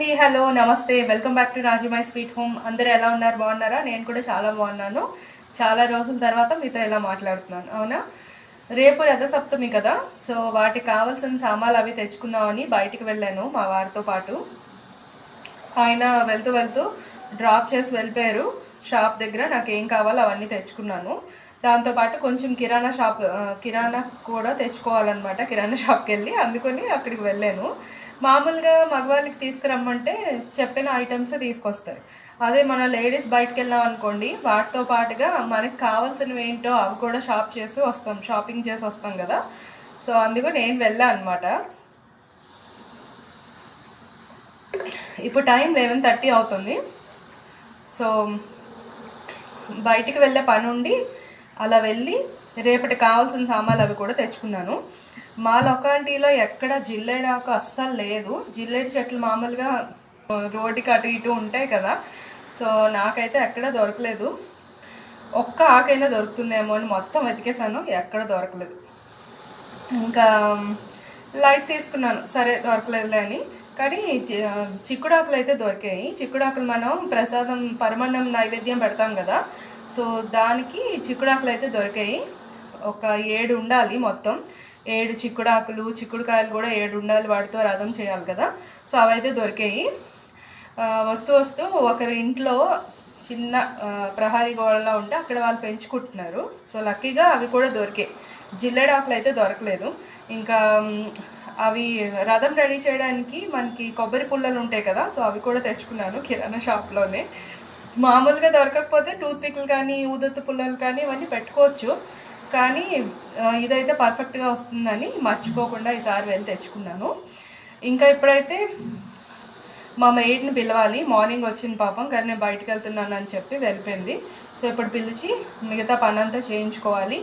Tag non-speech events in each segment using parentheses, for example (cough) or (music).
అండి. హలో నమస్తే. Welcome back to Raji my sweet home. అందరూ ఎలా ఉన్నారు? బాగున్నారా? నేను కూడా చాలా బాగున్నాను. చాలా రోజుల తర్వాత మీతో ఇలా మాట్లాడుతున్నాను. అవునా? రేపు రథసప్తమి కదా. సో వాటికి కావాల్సిన సామాన్లు అవి తెచ్చుకుందామని బయటికి వెళ్ళాను మా వారితో పాటు. ఆయన వెళ్తూ వెళ్తూ డ్రాప్ చేసి వెళ్ళిపోయారు. షాప్ దగ్గర నాకు ఏం కావాలో అవన్నీ తెచ్చుకున్నాను. దాంతోపాటు కొంచెం కిరాణా షాప్ కిరాణా కూడా తెచ్చుకోవాలన్నమాట. కిరాణా షాప్కి వెళ్ళి అందుకని అక్కడికి వెళ్ళాను. మామూలుగా మగవాళ్ళకి తీసుకురమ్మంటే చెప్పిన ఐటమ్స్ తీసుకొస్తారు. అదే మన లేడీస్ బయటకు వెళ్ళాం అనుకోండి వాటితో పాటుగా మనకి కావాల్సినవి ఏంటో అవి కూడా షాప్ చేసి వస్తాం షాపింగ్ చేసి వస్తాం కదా. సో అందుకు నేను వెళ్ళాను అనమాట ఇప్పుడు టైం లెవెన్ థర్టీ అవుతుంది. సో బయటికి వెళ్ళే పని ఉండి అలా వెళ్ళి రేపటి కావాల్సిన సామాన్లు అవి కూడా తెచ్చుకున్నాను. మా లొకాలిటీలో ఎక్కడ జిల్లేడాకు అస్సలు లేదు. జిల్లేడు చెట్లు మామూలుగా రోడ్డుకి అటు ఇటు ఉంటాయి కదా. సో నాకైతే ఎక్కడ దొరకలేదు. ఒక్క ఆకైనా దొరుకుతుందేమో అని మొత్తం వెతికేసాను ఎక్కడ దొరకలేదు. ఇంకా లైట్ తీసుకున్నాను. సరే దొరకలేదులే అని. కానీ చి- చిక్కుడాకులు అయితే దొరికాయి. చిక్కుడాకులు మనం ప్రసాదం పరమాన్నం నైవేద్యం పెడతాం కదా. సో దానికి చిక్కుడాకులు అయితే దొరికాయి. ఒక ఏడు ఉండాలి మొత్తం. ఏడు చిక్కుడాకులు చిక్కుడుకాయలు కూడా ఏడు ఉండాలి వాటితో రథం చేయాలి కదా. సో అవైతే దొరికాయి. వస్తూ వస్తూ ఒకరి ఇంట్లో చిన్న ప్రహారీ ప్రహరీ గోడలా ఉంటే అక్కడ వాళ్ళు పెంచుకుంటున్నారు. సో లక్కీగా అవి కూడా దొరికాయి జిల్లెడాకులు అయితే దొరకలేదు. ఇంకా అవి రథం రెడీ చేయడానికి మనకి కొబ్బరి పుల్లలు ఉంటాయి కదా సో అవి కూడా తెచ్చుకున్నాను కిరాణా షాప్లోనే. మామూలుగా దొరకకపోతే టూత్ పిక్లు కానీ ఉదత్తు పుల్లలు కానీ ఇవన్నీ పెట్టుకోవచ్చు. కానీ ఇదైతే పర్ఫెక్ట్గా వస్తుందని మర్చిపోకుండా ఈసారి వెళ్ళి తెచ్చుకున్నాను. ఇంకా ఇప్పుడైతే మా మెయిడ్ని పిలవాలి. మార్నింగ్ వచ్చింది పాపం కానీ నేను బయటకు వెళ్తున్నాను అని చెప్పి వెళ్ళిపోయింది. సో ఇప్పుడు పిలిచి మిగతా పని అంతా చేయించుకోవాలి.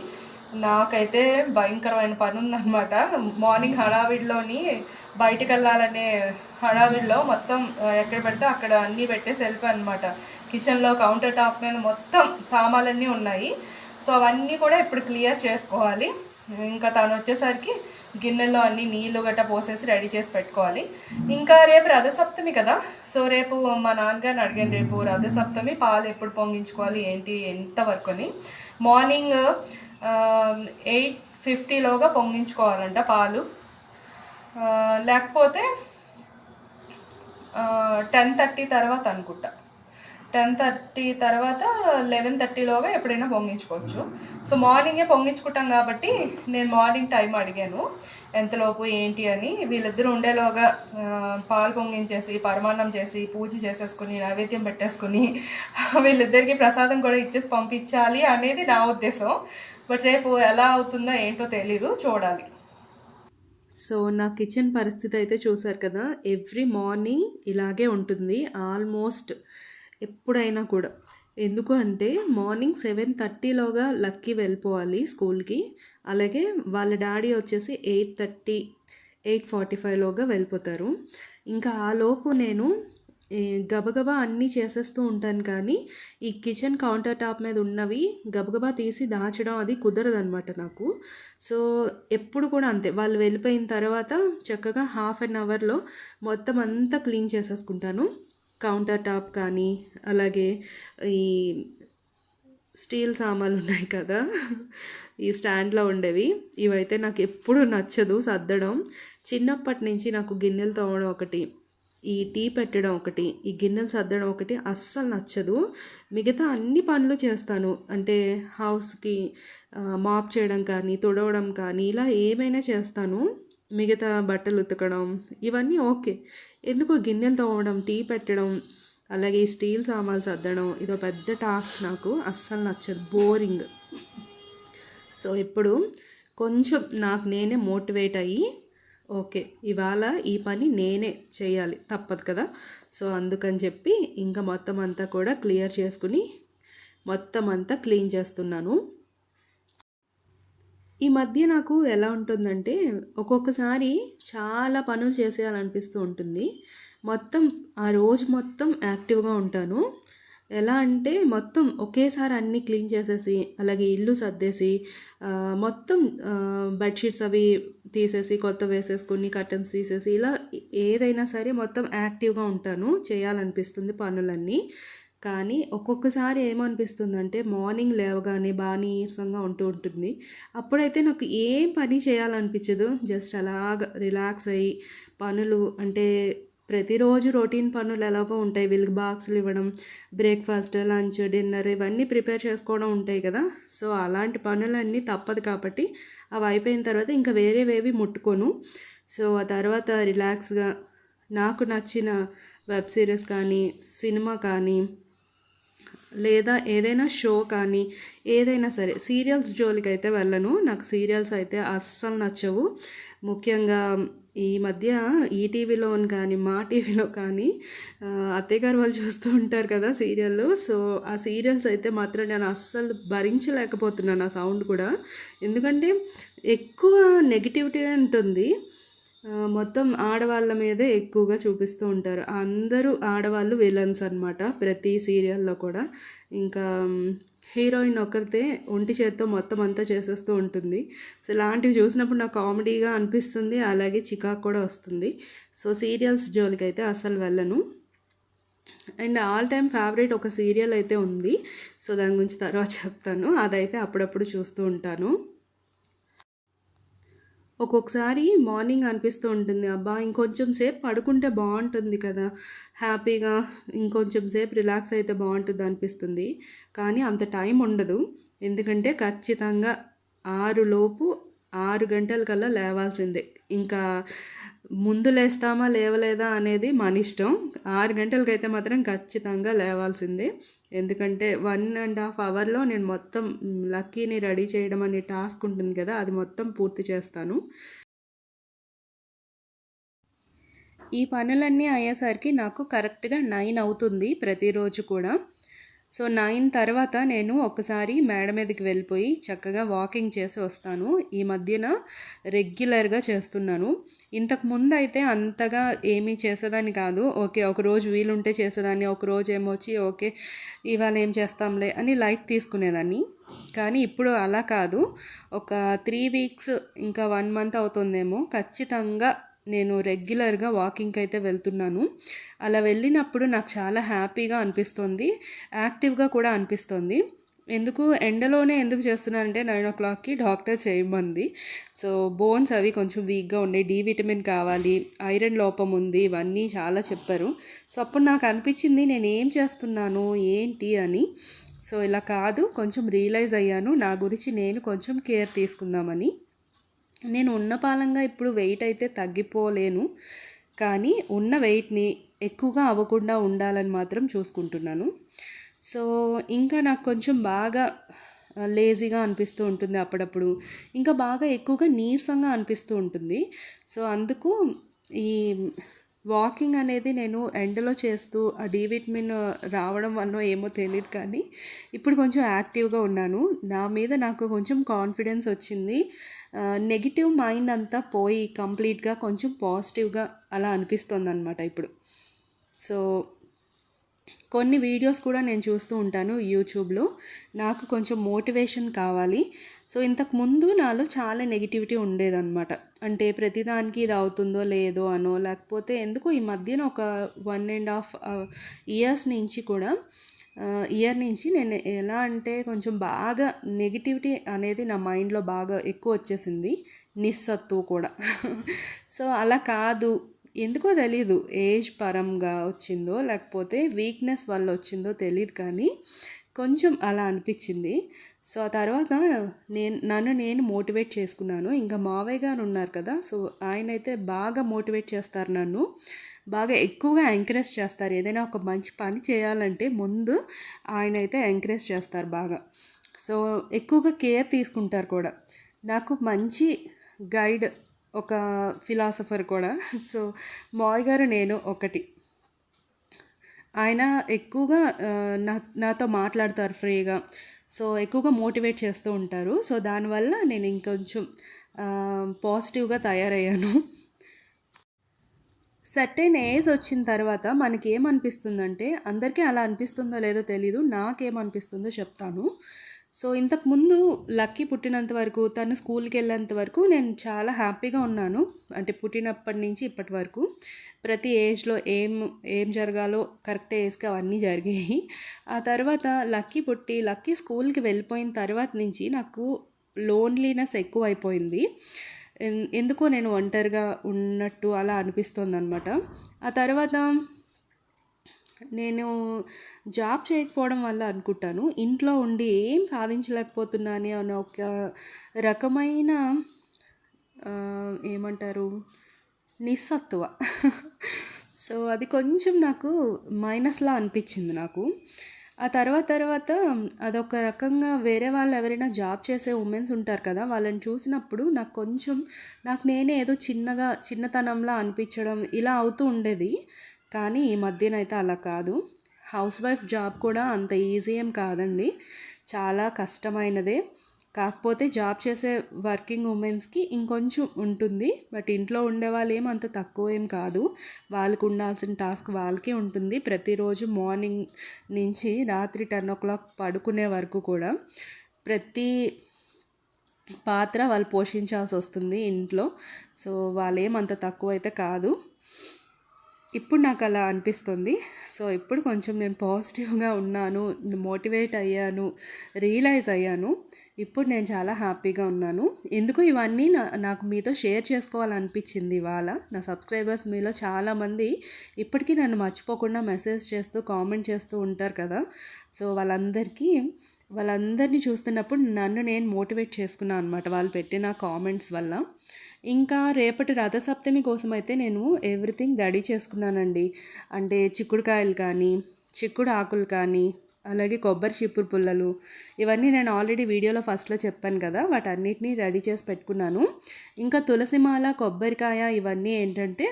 నాకైతే భయంకరమైన పని ఉందన్నమాట మార్నింగ్ హడావిడిలోని బయటకు వెళ్ళాలనే హడావిడిలో మొత్తం ఎక్కడ పెడితే అక్కడ అన్నీ పెట్టేసి వెళ్ళిపోయాను అనమాట కిచెన్లో కౌంటర్ టాప్ మీద మొత్తం సామాన్లన్నీ ఉన్నాయి. సో అవన్నీ కూడా ఇప్పుడు క్లియర్ చేసుకోవాలి. ఇంకా తను వచ్చేసరికి గిన్నెలో అన్ని నీళ్ళు గట్ట పోసేసి రెడీ చేసి పెట్టుకోవాలి. ఇంకా రేపు రథసప్తమి కదా. సో రేపు మా నాన్నగారిని అడిగాను రేపు రథసప్తమి పాలు ఎప్పుడు పొంగించుకోవాలి ఏంటి ఎంత వరకు అని మార్నింగ్ ఎయిట్ ఫిఫ్టీలోగా పొంగించుకోవాలంట పాలు. లేకపోతే టెన్ థర్టీ తర్వాత అనుకుంటా. టెన్ థర్టీ తర్వాత లెవెన్ థర్టీలోగా ఎప్పుడైనా పొంగించుకోవచ్చు. సో మార్నింగే పొంగించుకుంటాం కాబట్టి నేను మార్నింగ్ టైం అడిగాను. ఎంతలోపు ఏంటి అని వీళ్ళిద్దరూ ఉండేలోగా పాలు పొంగించేసి పరమాన్నం చేసి పూజ చేసేసుకుని నైవేద్యం పెట్టేసుకుని (laughs) వీళ్ళిద్దరికి ప్రసాదం కూడా ఇచ్చేసి పంపించాలి అనేది నా ఉద్దేశం. బట్ రేపు ఎలా అవుతుందో ఏంటో తెలీదు చూడాలి. సో నా కిచెన్ పరిస్థితి అయితే చూసారు కదా ఎవ్రీ మార్నింగ్ ఇలాగే ఉంటుంది. ఆల్మోస్ట్ ఎప్పుడైనా కూడా. ఎందుకు అంటే మార్నింగ్ సెవెన్ థర్టీలోగా లక్కీ వెళ్ళిపోవాలి స్కూల్కి. అలాగే వాళ్ళ డాడీ వచ్చేసి ఎయిట్ థర్టీ ఎయిట్ ఫార్టీ ఫైవ్లోగా వెళ్ళిపోతారు. ఇంకా ఆ లోపు నేను గబగబా అన్నీ చేసేస్తూ ఉంటాను కానీ ఈ కిచెన్ కౌంటర్ టాప్ మీద ఉన్నవి గబగబా తీసి దాచడం అది కుదరదనమాట నాకు. సో ఎప్పుడు కూడా అంతే. వాళ్ళు వెళ్ళిపోయిన తర్వాత చక్కగా హాఫ్ అన్ అవర్లో మొత్తం అంతా క్లీన్ చేసేసుకుంటాను. కౌంటర్ టాప్ కానీ అలాగే ఈ స్టీల్ సామాన్లు ఉన్నాయి కదా ఈ స్టాండ్లో ఉండేవి. ఇవైతే నాకు ఎప్పుడు నచ్చదు సర్దడం. చిన్నప్పటి నుంచి నాకు గిన్నెలు తోమడం ఒకటి ఈ టీ పెట్టడం ఒకటి ఈ గిన్నెలు సర్దడం ఒకటి అస్సలు నచ్చదు. మిగతా అన్ని పనులు చేస్తాను. అంటే హౌస్కి మాప్ చేయడం కానీ తుడవడం కానీ ఇలా ఏమైనా చేస్తాను. మిగతా బట్టలు ఉతకడం ఇవన్నీ ఓకే. ఎందుకో గిన్నెలు తోమడం టీ పెట్టడం అలాగే ఈ స్టీల్ సామాన్లు సర్దడం ఇదో పెద్ద టాస్క్ నాకు. అస్సలు నచ్చదు. బోరింగ్. సో ఇప్పుడు కొంచెం నాకు నేనే మోటివేట్ అయ్యి ఓకే ఇవాళ ఈ పని నేనే చేయాలి. తప్పదు కదా. సో అందుకని చెప్పి ఇంకా మొత్తం అంతా కూడా క్లియర్ చేసుకుని మొత్తం అంతా క్లీన్ చేస్తున్నాను. ఈ మధ్య నాకు ఎలా ఉంటుందంటే ఒక్కొక్కసారి చాలా పనులు చేసేయాలనిపిస్తూ ఉంటుంది. మొత్తం ఆ రోజు మొత్తం యాక్టివ్గా ఉంటాను. ఎలా అంటే మొత్తం ఒకేసారి అన్నీ క్లీన్ చేసేసి అలాగే ఇల్లు సర్దేసి మొత్తం బెడ్షీట్స్ అవి తీసేసి కొత్త వేసేసుకుని కర్టన్స్ తీసేసి ఇలా ఏదైనా సరే మొత్తం యాక్టివ్గా ఉంటాను. చేయాలనిపిస్తుంది పనులన్నీ. కానీ ఒక్కొక్కసారి ఏమనిపిస్తుందంటే మార్నింగ్ లేవగానే బాగా నీరసంగా ఉంటూ ఉంటుంది. అప్పుడైతే నాకు ఏం పని చేయాలనిపించదు. జస్ట్ అలాగ రిలాక్స్ అయ్యి పనులు అంటే ప్రతిరోజు రొటీన్ పనులు ఎలాగో ఉంటాయి. వీళ్ళకి బాక్సులు ఇవ్వడం బ్రేక్ఫాస్ట్ లంచ్ డిన్నర్ ఇవన్నీ ప్రిపేర్ చేసుకోవడం ఉంటాయి కదా. సో అలాంటి పనులన్నీ తప్పదు కాబట్టి అవి అయిపోయిన తర్వాత ఇంకా వేరేవేవి ముట్టుకోను. సో ఆ తర్వాత రిలాక్స్గా నాకు నచ్చిన వెబ్ సిరీస్ కానీ సినిమా కానీ లేదా ఏదైనా షో కానీ ఏదైనా సరే సీరియల్స్ జోలికి అయితే వెళ్ళను. నాకు సీరియల్స్ అయితే అస్సలు నచ్చవు. ముఖ్యంగా ఈ మధ్య ఈటీవీలో కానీ మా టీవీలో కానీ అత్తయ్య గారు వాళ్ళు చూస్తూ ఉంటారు కదా సీరియల్ సో ఆ సీరియల్స్ అయితే మాత్రం నేను అస్సలు భరించలేకపోతున్నాను ఆ సౌండ్ కూడా. ఎందుకంటే ఎక్కువ నెగిటివిటీ ఉంటుంది. మొత్తం ఆడవాళ్ళ మీదే ఎక్కువగా చూపిస్తూ ఉంటారు. అందరూ ఆడవాళ్ళు విలన్స్ అనమాట ప్రతి సీరియల్లో కూడా. ఇంకా హీరోయిన్ ఒకరితే ఒంటి చేత్తో మొత్తం అంతా చేసేస్తూ ఉంటుంది. సో ఇలాంటివి చూసినప్పుడు నాకు కామెడీగా అనిపిస్తుంది. అలాగే చికాకు కూడా వస్తుంది. సో సీరియల్స్ జోలికి అయితే అసలు వెళ్ళను. అండ్ ఆల్ టైమ్ ఫేవరెట్ ఒక సీరియల్ అయితే ఉంది. సో దాని గురించి తర్వాత చెప్తాను. అదైతే అప్పుడప్పుడు చూస్తూ ఉంటాను. ఒక్కొక్కసారి మార్నింగ్ అనిపిస్తూ ఉంటుంది అబ్బా ఇంకొంచెం సేపు పడుకుంటే బాగుంటుంది కదా హ్యాపీగా ఇంకొంచెం సేపు రిలాక్స్ అయితే బాగుంటుంది అనిపిస్తుంది. కానీ అంత టైం ఉండదు. ఎందుకంటే ఖచ్చితంగా ఆరు లోపు ఆరు గంటల కల్లా లేవాల్సిందే. ఇంకా ముందు లేస్తామా లేవలేదా అనేది మన ఇష్టం. ఆరు గంటలకైతే మాత్రం ఖచ్చితంగా లేవాల్సిందే. ఎందుకంటే వన్ అండ్ హాఫ్ అవర్లో నేను మొత్తం లక్కీని రెడీ చేయడం అనే టాస్క్ ఉంటుంది కదా అది మొత్తం పూర్తి చేస్తాను. ఈ పనులన్నీ అయ్యేసరికి నాకు కరెక్ట్గా నైన్ అవుతుంది ప్రతిరోజు కూడా. సో నైన్ తర్వాత నేను ఒకసారి మేడ మీదకి వెళ్ళిపోయి చక్కగా వాకింగ్ చేసి వస్తాను. ఈ మధ్యన రెగ్యులర్గా చేస్తున్నాను. ఇంతకు ముందు అయితే అంతగా ఏమీ చేసేదాన్ని కాదు. ఓకే ఒక రోజు వీలుంటే చేసేదాన్ని ఒక రోజు ఏమొచ్చి ఓకే ఇవాళ ఏం చేస్తాంలే అని లైట్ తీసుకునేదాన్ని. కానీ ఇప్పుడు అలా కాదు. ఒక త్రీ వీక్స్ ఇంకా వన్ మంత్ అవుతుందేమో ఖచ్చితంగా నేను రెగ్యులర్గా వాకింగ్కి అయితే వెళ్తున్నాను. అలా వెళ్ళినప్పుడు నాకు చాలా హ్యాపీగా అనిపిస్తుంది. యాక్టివ్గా కూడా అనిపిస్తుంది. ఎందుకు? ఎండలోనే ఎందుకు చేస్తున్నానంటే నైన్ ఓ క్లాక్కి డాక్టర్ చేయమంది. సో బోన్స్ అవి కొంచెం వీక్గా ఉండే డి విటమిన్ కావాలి ఐరన్ లోపం ఉంది ఇవన్నీ చాలా చెప్పారు. సో అప్పుడు నాకు అనిపించింది నేను ఏం చేస్తున్నాను ఏంటి అని. సో ఇలా కాదు కొంచెం రియలైజ్ అయ్యాను. నా గురించి నేను కొంచెం కేర్ తీసుకుందామని. నేను ఉన్న పాలంగా ఇప్పుడు వెయిట్ అయితే తగ్గిపోలేను కానీ ఉన్న వెయిట్ని ఎక్కువగా అవ్వకుండా ఉండాలని మాత్రం చూసుకుంటున్నాను. సో ఇంకా నాకు కొంచెం బాగా లేజీగా అనిపిస్తూ ఉంటుంది అప్పుడప్పుడు. ఇంకా బాగా ఎక్కువగా నీరసంగా అనిపిస్తూ ఉంటుంది. సో అందుకు ఈ వాకింగ్ అనేది నేను ఎండలో చేస్తూ ఆ డి విటమిన్ రావడం వల్ల ఏమో తెలియదు కానీ ఇప్పుడు కొంచెం యాక్టివ్గా ఉన్నాను. నా మీద నాకు కొంచెం కాన్ఫిడెన్స్ వచ్చింది. నెగిటివ్ మైండ్ అంతా పోయి కంప్లీట్గా కొంచెం పాజిటివ్గా అలా అనిపిస్తుంది అనమాట ఇప్పుడు. సో కొన్ని వీడియోస్ కూడా నేను చూస్తూ ఉంటాను యూట్యూబ్లో. నాకు కొంచెం మోటివేషన్ కావాలి. సో ఇంతకు ముందు నాలో చాలా నెగిటివిటీ ఉండేదన్నమాట. అంటే ప్రతిదానికి ఇది అవుతుందో లేదో అనో లేకపోతే ఎందుకో ఈ మధ్యన ఒక వన్ అండ్ హాఫ్ ఇయర్స్ నుంచి కూడా ఇయర్ నుంచి నేను ఎలా అంటే కొంచెం బాగా నెగిటివిటీ అనేది నా మైండ్లో బాగా ఎక్కువ వచ్చేసింది. నిస్సత్తు కూడా. (laughs) సో అలా కాదు. ఎందుకో తెలీదు ఏజ్ పరంగా వచ్చిందో లేకపోతే వీక్నెస్ వల్ల వచ్చిందో తెలియదు కానీ కొంచెం అలా అనిపించింది. సో ఆ తర్వాత నేను నన్ను నేను మోటివేట్ చేసుకున్నాను. ఇంకా మావయ్య గారు ఉన్నారు కదా సో ఆయన అయితే బాగా మోటివేట్ చేస్తారు నన్ను. బాగా ఎక్కువగా ఎంకరేజ్ చేస్తారు. ఏదైనా ఒక మంచి పని చేయాలంటే ముందు ఆయన అయితే ఎంకరేజ్ చేస్తారు బాగా. సో ఎక్కువగా కేర్ తీసుకుంటారు కూడా. నాకు మంచి గైడ్ ఒక ఫిలాసఫర్ కూడా. సో మాయ్ గారు నేను ఒకటి. ఆయన ఎక్కువగా నా నాతో మాట్లాడతారు ఫ్రీగా. సో ఎక్కువగా మోటివేట్ చేస్తూ ఉంటారు. సో దానివల్ల నేను ఇంకొంచెం పాజిటివ్గా తయారయ్యాను. సర్టెన్ ఏజ్ వచ్చిన తర్వాత మనకి ఏమనిపిస్తుందంటే అందరికీ అలా అనిపిస్తుందో లేదో తెలీదు నాకేమనిపిస్తుందో చెప్తాను. సో ఇంతకుముందు లక్కీ పుట్టినంత వరకు తను స్కూల్కి వెళ్ళేంత వరకు నేను చాలా హ్యాపీగా ఉన్నాను. అంటే పుట్టినప్పటి నుంచి ఇప్పటి వరకు. ప్రతి ఏజ్లో ఏం ఏం జరగాలో కరెక్ట్ ఏజ్కి అవన్నీ జరిగాయి. ఆ తర్వాత లక్కీ పుట్టి లక్కీ స్కూల్కి వెళ్ళిపోయిన తర్వాత నుంచి నాకు లోన్లీనెస్ ఎక్కువ అయిపోయింది ఎన్- ఎందుకో నేను ఒంటరిగా ఉన్నట్టు అలా అనిపిస్తుంది అనమాట ఆ తర్వాత నేను జాబ్ చేయకపోవడం వల్ల అనుకుంటాను. ఇంట్లో ఉండి ఏం సాధించలేకపోతున్నాను అనే ఒక రకమైన ఏమంటారు నిస్సత్తువ. సో అది కొంచెం నాకు మైనస్లా అనిపించింది నాకు. ఆ తర్వాత తర్వాత అదొక రకంగా వేరే వాళ్ళు ఎవరైనా జాబ్ చేసే ఉమెన్స్ ఉంటారు కదా వాళ్ళని చూసినప్పుడు నాకు కొంచెం నాకు నేనే ఏదో చిన్నగా చిన్నతనంలా అనిపించడం ఇలా అవుతూ ఉండేది. కానీ ఈ మధ్యనైతే అలా కాదు. హౌస్ వైఫ్ జాబ్ కూడా అంత ఈజీ ఏం కాదండి. చాలా కష్టమైనదే. కాకపోతే జాబ్ చేసే వర్కింగ్ ఉమెన్స్కి ఇంకొంచెం ఉంటుంది. బట్ ఇంట్లో ఉండే వాళ్ళు ఏం అంత తక్కువ ఏం కాదు. వాళ్ళకు ఉండాల్సిన టాస్క్ వాళ్ళకే ఉంటుంది. ప్రతిరోజు మార్నింగ్ నుంచి రాత్రి టెన్ ఓ క్లాక్ పడుకునే వరకు కూడా ప్రతి పాత్ర వాళ్ళు పోషించాల్సి వస్తుంది ఇంట్లో. సో వాళ్ళు ఏమంత తక్కువ అయితే కాదు. ఇప్పుడు నాకు అలా అనిపిస్తుంది. సో ఇప్పుడు కొంచెం నేను పాజిటివ్గా ఉన్నాను మోటివేట్ అయ్యాను రియలైజ్ అయ్యాను. ఇప్పుడు నేను చాలా హ్యాపీగా ఉన్నాను. ఎందుకు ఇవన్నీ నా నాకు మీతో షేర్ చేసుకోవాలనిపించింది ఇవాళ? నా సబ్స్క్రైబర్స్ మీలో చాలామంది ఇప్పటికీ నన్ను మర్చిపోకుండా మెసేజ్ చేస్తూ కామెంట్ చేస్తూ ఉంటారు కదా? సో వాళ్ళందరికీ వాళ్ళందరినీ చూస్తున్నప్పుడు నన్ను నేను మోటివేట్ చేసుకున్నాను అనమాట వాళ్ళు పెట్టిన కామెంట్స్ వల్ల. ఇంకా రేపటి రథసప్తమి కోసం అయితే నేను ఎవ్రీథింగ్ రెడీ చేసుకున్నానండి. అంటే చిక్కుడుకాయలు కానీ చిక్కుడు ఆకులు కానీ అలాగే కొబ్బరి చిప్పురు పుల్లలు ఇవన్నీ నేను ఆల్రెడీ వీడియోలో ఫస్ట్లో చెప్పాను కదా వాటన్నిటిని రెడీ చేసి పెట్టుకున్నాను. ఇంకా తులసిమాల కొబ్బరికాయ ఇవన్నీ ఏంటంటే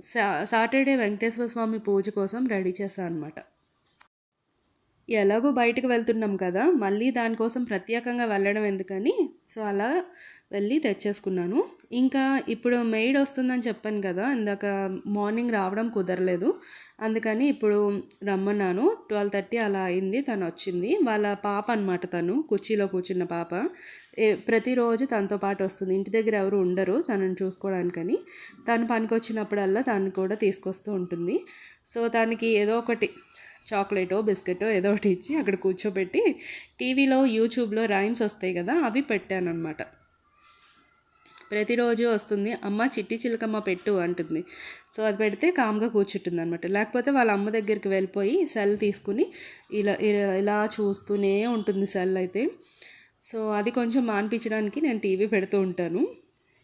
సా సాటర్డే వెంకటేశ్వర స్వామి పూజ కోసం రెడీ చేశాను అనమాట ఎలాగో బయటకు వెళ్తున్నాం కదా మళ్ళీ దానికోసం ప్రత్యేకంగా వెళ్ళడం ఎందుకని? సో అలా వెళ్ళి తెచ్చేసుకున్నాను. ఇంకా ఇప్పుడు మెయిడ్ వస్తుందని చెప్పాను కదా ఇందాక మార్నింగ్ రావడం కుదరలేదు. అందుకని ఇప్పుడు రమ్మన్నాను. ట్వెల్వ్ థర్టీ అలా అయింది తను వచ్చింది. వాళ్ళ పాప అనమాట తను కుర్చీలో కూర్చున్న పాప. ప్రతిరోజు తనతో పాటు వస్తుంది. ఇంటి దగ్గర ఎవరు ఉండరు తనని చూసుకోవడానికని. తను పనికి వచ్చినప్పుడల్లా తను కూడా తీసుకొస్తూ ఉంటుంది. సో తనకి ఏదో ఒకటి చాక్లెటో బిస్కెటో ఏదో ఒకటి ఇచ్చి అక్కడ కూర్చోబెట్టి టీవీలో యూట్యూబ్లో రైమ్స్ వస్తాయి కదా అవి పెట్టాను అనమాట ప్రతిరోజు వస్తుంది అమ్మ చిట్టి చిలకమ్మ పెట్టు అంటుంది. సో అది పెడితే కామ్గా కూర్చుంటుంది అనమాట లేకపోతే వాళ్ళ అమ్మ దగ్గరికి వెళ్ళిపోయి సెల్ తీసుకుని ఇలా ఇలా- ఇలా చూస్తూనే ఉంటుంది సెల్ అయితే. సో అది కొంచెం మాన్పించడానికి నేను టీవీ పెడుతూ ఉంటాను.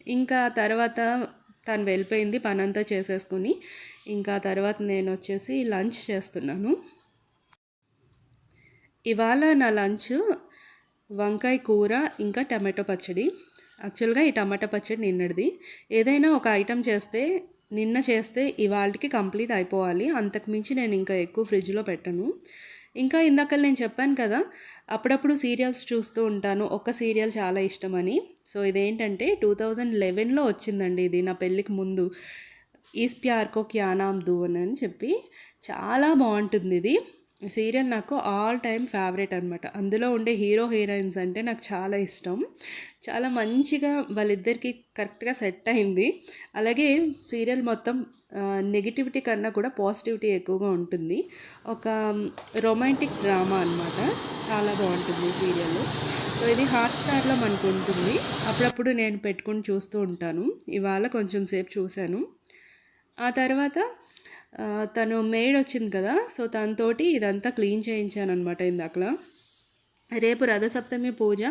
ఇంకా తర్వాత తను వెళ్ళిపోయింది పనంతా చేసేసుకుని ఇంకా తర్వాత నేను వచ్చేసి లంచ్ చేస్తున్నాను. ఇవాళ నా లంచ్ వంకాయ కూర ఇంకా టమాటో పచ్చడి. యాక్చువల్గా ఈ టమాటో పచ్చడి నిన్నటిది. ఏదైనా ఒక ఐటెం చేస్తే నిన్న చేస్తే ఇవాళకి కంప్లీట్ అయిపోవాలి. అంతకుమించి నేను ఇంకా ఎక్కువ ఫ్రిడ్జ్లో పెట్టను. ఇంకా ఇందాక నేను చెప్పాను కదా అప్పుడప్పుడు సీరియల్స్ చూస్తూ ఉంటాను. ఒక సీరియల్ చాలా ఇష్టమని. సో ఇదేంటంటే టూ థౌజండ్ లెవెన్లో వచ్చిందండి ఇది నా పెళ్ళికి ముందు. ఈస్ ప్యార్కో క్యానామ్ దూన్ అని చెప్పి. చాలా బాగుంటుంది ఇది. సీరియల్ నాకు ఆల్ టైమ్ ఫేవరెట్ అనమాట అందులో ఉండే హీరో హీరోయిన్స్ అంటే నాకు చాలా ఇష్టం. చాలా మంచిగా వాళ్ళిద్దరికి కరెక్ట్గా సెట్ అయింది. అలాగే సీరియల్ మొత్తం నెగిటివిటీ కన్నా కూడా పాజిటివిటీ ఎక్కువగా ఉంటుంది. ఒక రొమాంటిక్ డ్రామా అన్నమాట. చాలా బాగుంటుంది సీరియల్. సో ఇది హాట్ స్టార్లో మనకు ఉంటుంది. అప్పుడప్పుడు నేను పెట్టుకుని చూస్తూ ఉంటాను. ఇవాళ కొంచెం సేపు చూశాను. ఆ తర్వాత తను మేడ్ వచ్చింది కదా సో తనతోటి ఇదంతా క్లీన్ చేయించాను అనమాట ఇందాకలా. రేపు రథసప్తమి పూజ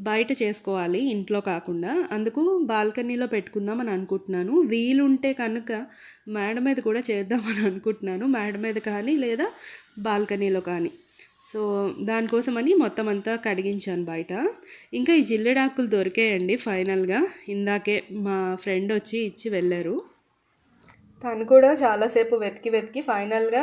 బయట చేసుకోవాలి ఇంట్లో కాకుండా. అందుకు బాల్కనీలో పెట్టుకుందాం అని అనుకుంటున్నాను. వీలుంటే కనుక మేడ మీద కూడా చేద్దామని అనుకుంటున్నాను. మేడ మీద కానీ లేదా బాల్కనీలో కానీ. సో దానికోసమని మొత్తం అంతా కడిగించాను బయట. ఇంకా ఈ జిల్లెడాకులు దొరికాయండి ఫైనల్గా. ఇందాకే మా ఫ్రెండ్ వచ్చి ఇచ్చి వెళ్ళారు. తను కూడా చాలాసేపు వెతికి వెతికి ఫైనల్గా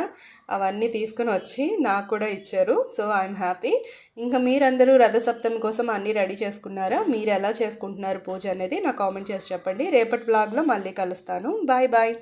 అవన్నీ తీసుకొని వచ్చి నాకు కూడా ఇచ్చారు. So I'm happy. ఇంకా మీరందరూ రథసప్తమి కోసం అన్నీ రెడీ చేసుకున్నారా? మీరు ఎలా చేసుకుంటున్నారు పూజ అనేది నాకు కామెంట్ చేసి చెప్పండి. రేపటి బ్లాగ్లో మళ్ళీ కలుస్తాను. Bye bye.